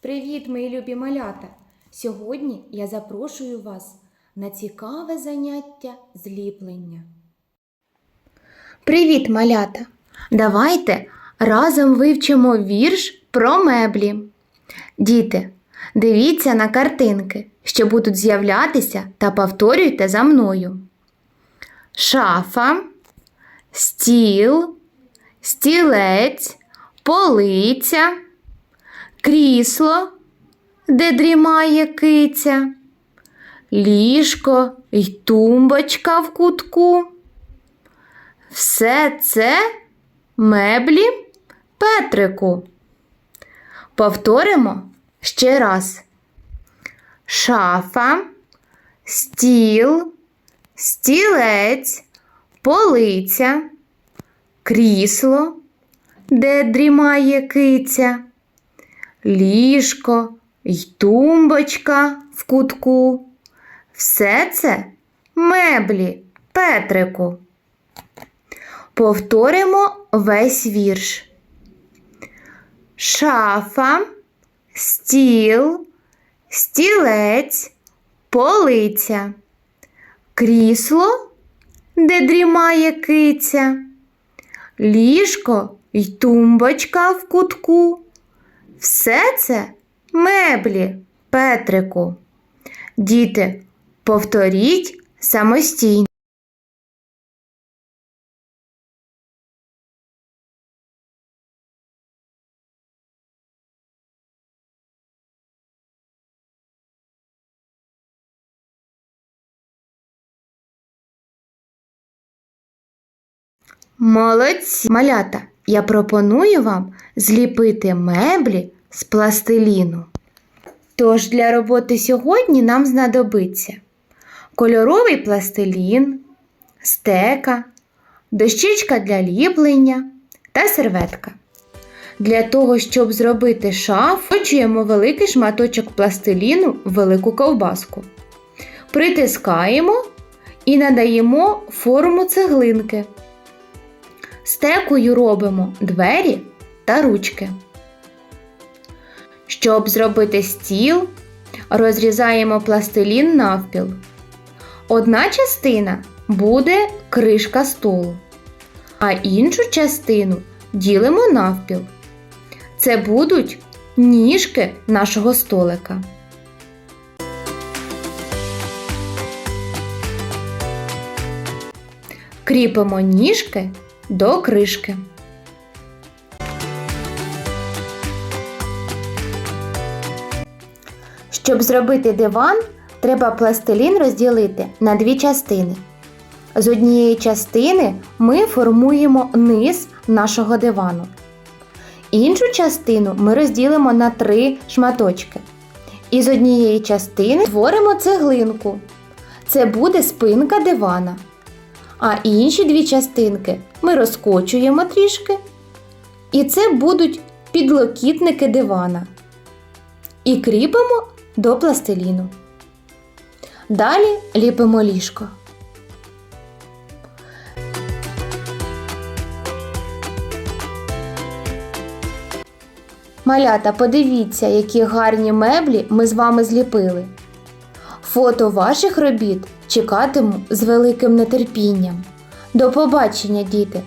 Привіт, мої любі малята! Сьогодні я запрошую вас на цікаве заняття зліплення. Привіт, малята! Давайте разом вивчимо вірш про меблі. Діти, дивіться на картинки, що будуть з'являтися та повторюйте за мною. Шафа, стіл, стілець, полиця крісло, де дрімає киця, ліжко й тумбочка в кутку. Все це меблі Петрику. Повторимо ще раз. Шафа, стіл, стілець, полиця, крісло, де дрімає киця ліжко й тумбочка в кутку. Все це меблі Петрику. Повторимо весь вірш. Шафа, стіл, стілець, полиця, крісло, де дрімає киця, ліжко й тумбочка в кутку. Все це меблі, Петрику. Діти, повторіть самостійно. Молодці, малята, я пропоную вам зліпити меблі з пластиліну. Тож для роботи сьогодні нам знадобиться кольоровий пластилін, стека, дощечка для ліплення та серветка. Для того, щоб зробити шаф, вкочуємо великий шматочок пластиліну в велику ковбаску. Притискаємо і надаємо форму цеглинки. Стекою робимо двері та ручки. Щоб зробити стіл, розрізаємо пластилін навпіл. Одна частина буде кришка столу, а іншу частину ділимо навпіл. Це будуть ніжки нашого столика. Кріпимо ніжки до кришки. Щоб зробити диван, треба пластилін розділити на дві частини. З однієї частини ми формуємо низ нашого дивану. Іншу частину ми розділимо на три шматочки. І з однієї частини творимо цеглинку. Це буде спинка дивана. А інші дві частинки ми розкочуємо трішки. І це будуть підлокітники дивана. І кріпимо до пластиліну. Далі ліпимо ліжко. Малята, подивіться, які гарні меблі ми з вами зліпили. Фото ваших робіт чекатиму з великим нетерпінням. До побачення, діти!